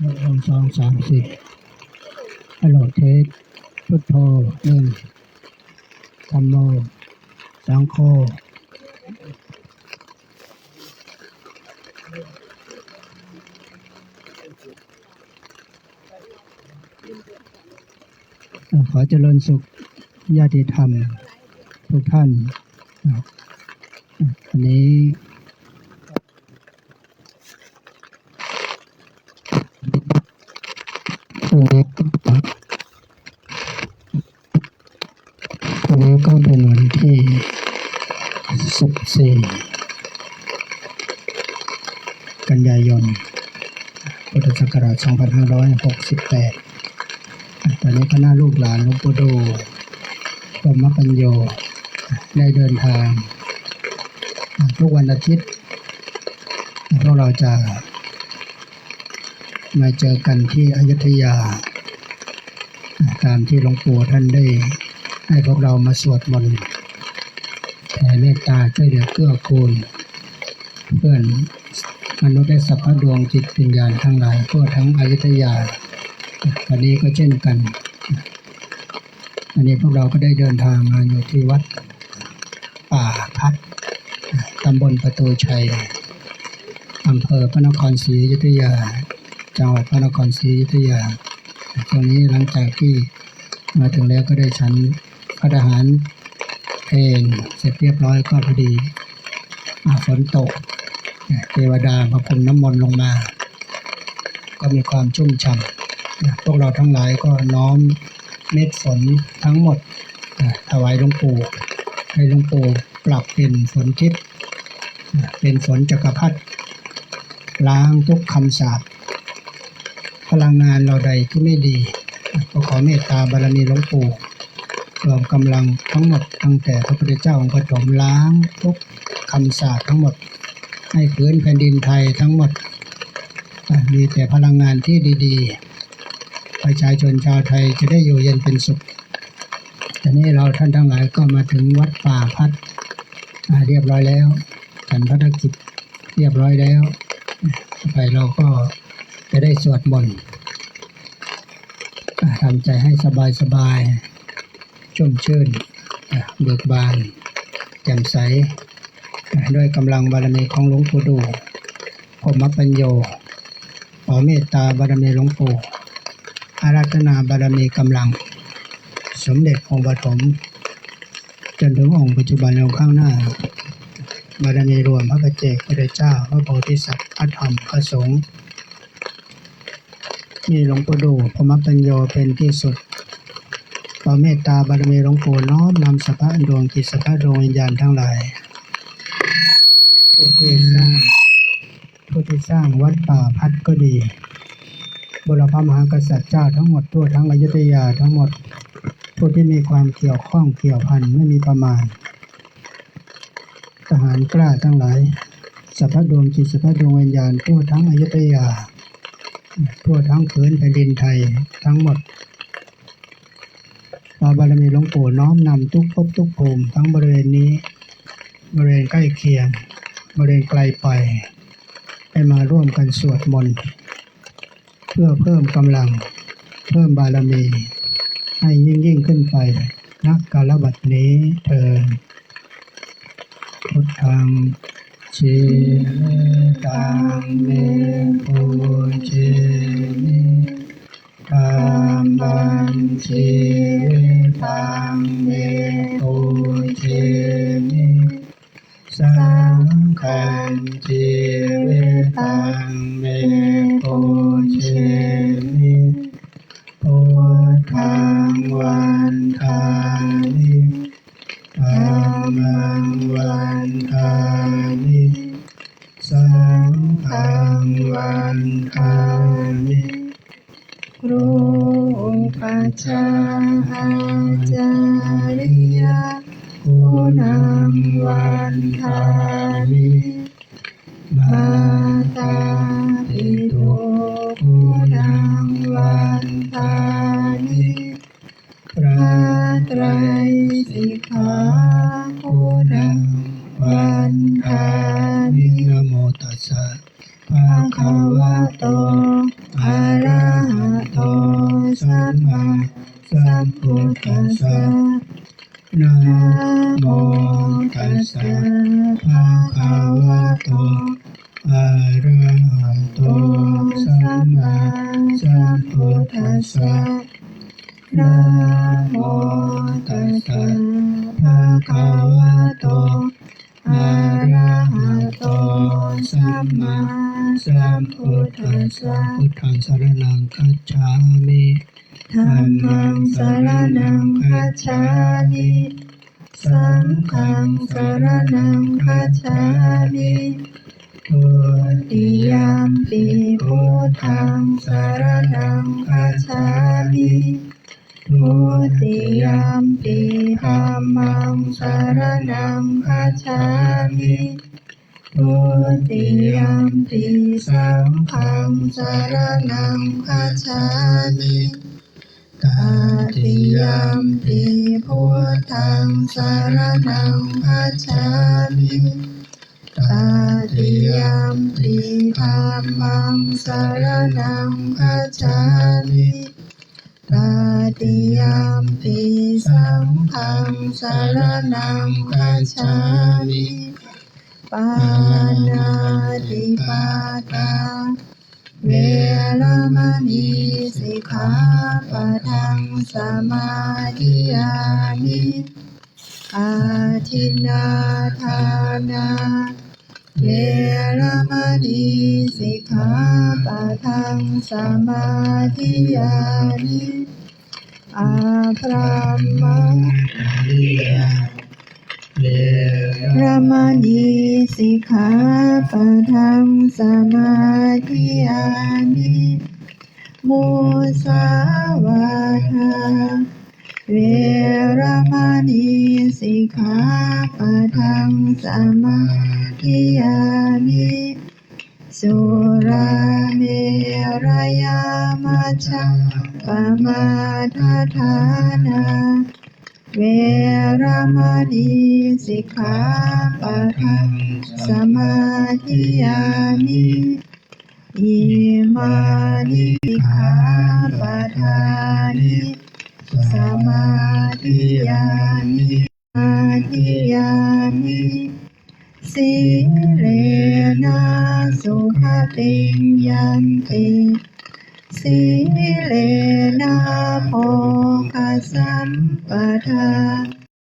หนึ่งสองสามสี่ฮัลโหลเทสพุทโธหนึ่งธรรมโมสังโฆขอเจริญสุขญาติธรรมทุกท่านวันนี้ วันนี้ก็เป็นวันที่สิบสี่กันยายน พุทธศักราช2568 ตอนนี้คณะลูกหลานหลวงปู่ดูพรหมปัญโยได้เดินทาง ทุกวันอาทิตย์พวกเราจะ มาเจอกันที่อยุธยา ตามที่หลวงปู่ท่านได้ให้พวกเรามาสวดมนต์แผ่เมตตาช่วยเหลือเกื้อกูล เพื่อนมนุษย์ได้สัพพะดวงจิตวิญญาณทั้งหลายทั่วทั้งอยุธยาวันนี้ก็เช่นกัน วันนี้พวกเราก็ได้เดินทางมาอยู่ที่วัดป่าพัดตำบลประตูชัยอำเภอพระนครศรีอยุธยา จังหวัดพระนครศรีอยุธยาตรงนี้หลังจากที่มาถึงแล้วก็ได้ฉันพระทหารเพลงเสร็จเรียบร้อยก็พอดีอาฝนตกเทวดามาพรมน้ำมนต์ลงมา ก็มีความชุ่มฉ่ำพวกเราทั้งหลายก็น้อมเม็ดฝนทั้งหมดถวายหลวงปู่ให้หลวงปู่ปรับเป็นฝนทิพย์เป็นฝนจักรพรรดิล้างทุกคำสาป พลังงานเราใดที่ไม่ดี ก็ขอเมตตาบารมีหลวงปู่รวมกำลังทั้งหมดตั้งแต่พระพุทธเจ้าองค์ปฐมล้างทุกคำสาปทั้งหมด ให้พื้นแผ่นดินไทยทั้งหมด มีแต่พลังงานที่ดีๆ ประชาชนชาวไทยจะได้อยู่เย็นเป็นสุขตอนนี้เราท่านทั้งหลายก็มาถึงวัดป่าพัดเรียบร้อยแล้วฉันพระกิจเรียบร้อยแล้ว ไปเราก็ จะได้สวดมนต์ทำใจให้สบายๆชุ่มชื่นเบิกบานแจ่มใส ด้วยกำลังบารมีของหลวงปู่ดูพรหมปัญโยขอเมตตาบารมีหลวงปู่อาราธนาบารมีกำลัง สมเด็จองค์ปฐมจนถึงองค์ปัจจุบันองค์ข้างหน้า บารมีรวมพระปเจกพระเจ้า พระโพธิสัตว์พระธรรมพระสงฆ์ มีหลวงปู่ดูพมปัญโยเป็นที่สุดขอเมตตาบารมีหลวงปู่น้อมนำสัพพะดวงจิตสัพพดวงวิญญาณทั้งหลายผู้ที่สร้างผู้ที่สร้างวัดป่าพัดก็ดีบุรพมหากษัตริย์เจ้าทั้งหมดทั่วทั้งอยุธยาทั้งหมด ผู้ที่มีความเกี่ยวข้องเกี่ยวพันไม่มีประมาณ ทหารกล้าทั้งหลายสัพพดวงจิตสัพพดวงวิญญาณทั่วทั้งอยุธยา ทั่วทั้งพื้นแผ่นดินไทยทั้งหมดขอบารมีหลวงปู่น้อมนำทุกภพทุกภูมิทั้งบริเวณนี้ บริเวณใกล้เคียง บริเวณไกลไป ให้มาร่วมกันสวดมนต์ เพื่อเพิ่มกำลัง เพิ่มบารมี ให้ยิ่งยิ่งขึ้นไปนักกาลบัดนี้เทินพุทธัง ชีตังเมปุเชมิธรรมังชีตังเมปุเชนิสังขังชีวิตังเม ชาจาริยาผู้นำวันทานิมาตาปิโตผู้นำวันทานิพระไตรสิกขาผู้นำวันทานินโมตัสสะภะคะวะโต ทัสสะนะโมตัสสะภะคะวะโตอะระหะโตสัมมาสัมพุทธัสสะพุทธังสรณังคัจฉามิธัมมังสรณังคัจฉามิสังฆังสรณังคัจฉามิ ติติยยามปิพุทธังสรณังคัจฉามิทุติยามปิธัมมังสรณังคัจฉามิทุติยามปิสังฆังสรณังคัจฉามิตาติยามปิพุทธังสารนังคัจฉามิ ตาติยามปิธัมมังสารนังคัจามิตาติยามปิสังฆังสารนังคัจามิปานาติปาตาเวรมณีสิกขาปะทังสมาธิยามิอาทินนาทานา เวรมณีสิกขาปะทังสมาธิยามิอาพรหมอริยเวรมณีสิกขาปะทังสมาธิยามิมุสาวาทาเวรมณีสิกขาปะทังสมา ธิยามิสุราเมรยามัชฌะปมาทฐานาเวรมณีสิกขาปะทังสมาธิยามิอิมานิสิกขาปะทานิสมาธิยามิสมาธิยาม สิเลนะสุขติยันติสิเลนะโพคสัมปทา